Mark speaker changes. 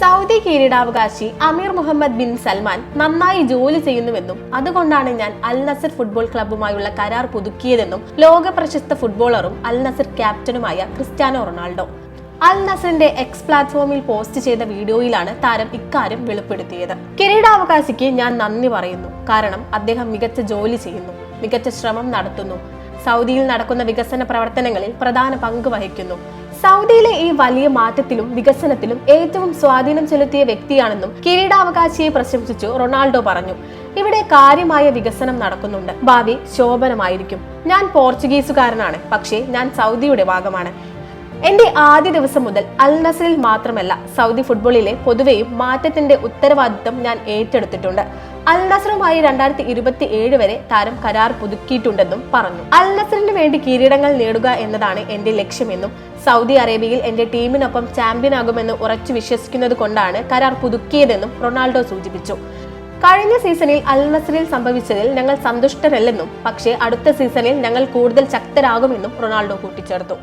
Speaker 1: Saudi കിരീടാവകാശി അമീർ Muhammad bin Salman നന്നായി ജോലി ചെയ്യുന്നുവെന്നും അതുകൊണ്ടാണ് ഞാൻ അൽ നസർ ഫുട്ബോൾ ക്ലബ്ബുമായുള്ള കരാർ പുതുക്കിയതെന്നും ലോക പ്രശസ്ത ഫുട്ബോളറും അൽ നസർ ക്യാപ്റ്റനുമായ ക്രിസ്ത്യാനോ റൊണാൾഡോ. അൽ നസറിന്റെ എക്സ് പ്ലാറ്റ്ഫോമിൽ പോസ്റ്റ് ചെയ്ത വീഡിയോയിലാണ് താരം ഇക്കാര്യം വെളിപ്പെടുത്തിയത്. കിരീടാവകാശിക്ക് ഞാൻ നന്ദി പറയുന്നു. കാരണം അദ്ദേഹം മികച്ച ജോലി ചെയ്യുന്നു മികച്ച ശ്രമം നടത്തുന്നു. സൗദിയിൽ നടക്കുന്ന വികസന പ്രവർത്തനങ്ങളിൽ പ്രധാന പങ്ക് വഹിക്കുന്നു. സൗദിയിലെ ഈ വലിയ മാറ്റത്തിലും വികസനത്തിലും ഏറ്റവും സ്വാധീനം ചെലുത്തിയ വ്യക്തിയാണെന്നും കിരീടാവകാശിയെ പ്രശംസിച്ചു റൊണാൾഡോ പറഞ്ഞു. ഇവിടെ കാര്യമായ വികസനം നടക്കുന്നുണ്ട്. ഭാവി ശോഭനമായിരിക്കും. ഞാൻ പോർച്ചുഗീസുകാരനാണ്. പക്ഷേ ഞാൻ സൗദിയുടെ ഭാഗമാണ്. എന്റെ ആദ്യ ദിവസം മുതൽ അൽ നസറിൽ മാത്രമല്ല സൗദി ഫുട്ബോളിലെ പൊതുവെയും മാറ്റത്തിന്റെ ഉത്തരവാദിത്തം ഞാൻ ഏറ്റെടുത്തിട്ടുണ്ട്. അൽ നസറുമായി രണ്ടായിരത്തി ഇരുപത്തി ഏഴ് വരെ താരം കരാർ പുതുക്കിയിട്ടുണ്ടെന്നും പറഞ്ഞു. അൽ നസറിന് വേണ്ടി കിരീടങ്ങൾ നേടുക എന്നതാണ് എന്റെ ലക്ഷ്യമെന്നും സൗദി അറേബ്യയിൽ എന്റെ ടീമിനൊപ്പം ചാമ്പ്യൻ ചാമ്പ്യനാകുമെന്ന് ഉറച്ചു വിശ്വസിക്കുന്നത് കൊണ്ടാണ് കരാർ പുതുക്കിയതെന്നും റൊണാൾഡോ സൂചിപ്പിച്ചു. കഴിഞ്ഞ സീസണിൽ അൽ നസറിൽ സംഭവിച്ചതിൽ ഞങ്ങൾ സന്തുഷ്ടരല്ലെന്നും പക്ഷേ അടുത്ത സീസണിൽ ഞങ്ങൾ കൂടുതൽ ശക്തരാകുമെന്നും റൊണാൾഡോ കൂട്ടിച്ചേർത്തു.